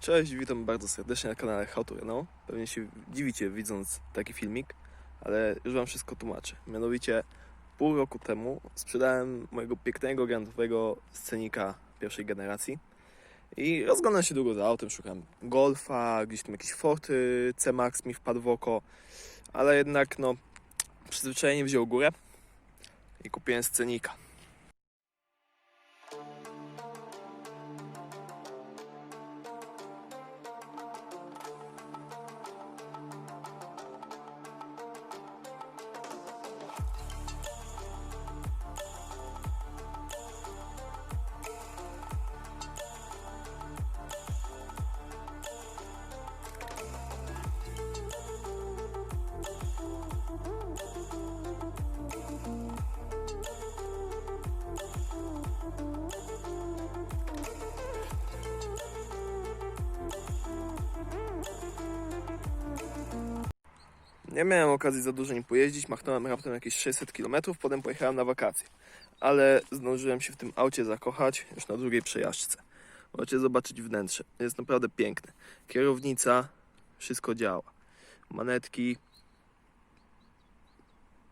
Cześć, witam bardzo serdecznie na kanale How. Pewnie się dziwicie widząc taki filmik, ale już wam wszystko tłumaczę. Mianowicie pół roku temu sprzedałem mojego pięknego granatowego scenika pierwszej generacji i rozglądam się długo za autem, szukam Golfa, gdzieś tam jakieś Forty, C-Max mi wpadł w oko, ale jednak no przyzwyczajenie wziął górę i kupiłem scenika. Nie miałem okazji za dużo nim pojeździć, machnąłem raptem jakieś 600 km, potem pojechałem na wakacje. Ale zdążyłem się w tym aucie zakochać już na drugiej przejażdżce. Możecie zobaczyć wnętrze. Jest naprawdę piękne. Kierownica, wszystko działa. Manetki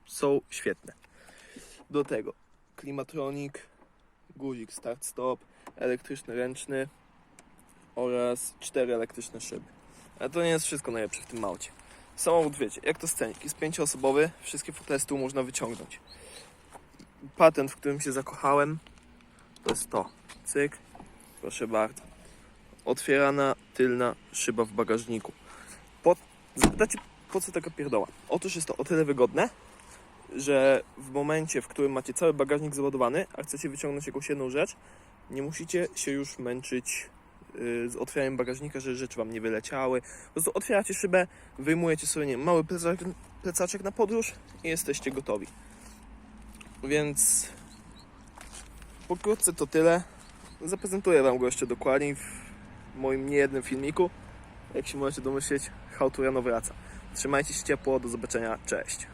są świetne. Do tego klimatronik, guzik start-stop, elektryczny ręczny oraz cztery elektryczne szyby. Ale to nie jest wszystko najlepsze w tym aucie. Samochód wiecie, jak to scenik, jest pięcioosobowy, wszystkie fotele z tyłu można wyciągnąć. Patent, w którym się zakochałem, to jest to. Cyk, proszę bardzo. Otwierana tylna szyba w bagażniku. Po, zapytacie, po co taka pierdoła? Otóż jest to o tyle wygodne, że w momencie, w którym macie cały bagażnik załadowany, a chcecie wyciągnąć jakąś jedną rzecz, nie musicie się już męczyć z otwieraniem bagażnika, że rzeczy wam nie wyleciały. Po prostu otwieracie szybę, wyjmujecie sobie nie, mały plecak, plecaczek na podróż i jesteście gotowi. Więc pokrótce to tyle. Zaprezentuję wam go jeszcze dokładniej w moim niejednym filmiku. Jak się możecie domyśleć, How to wraca. Trzymajcie się ciepło, do zobaczenia, cześć.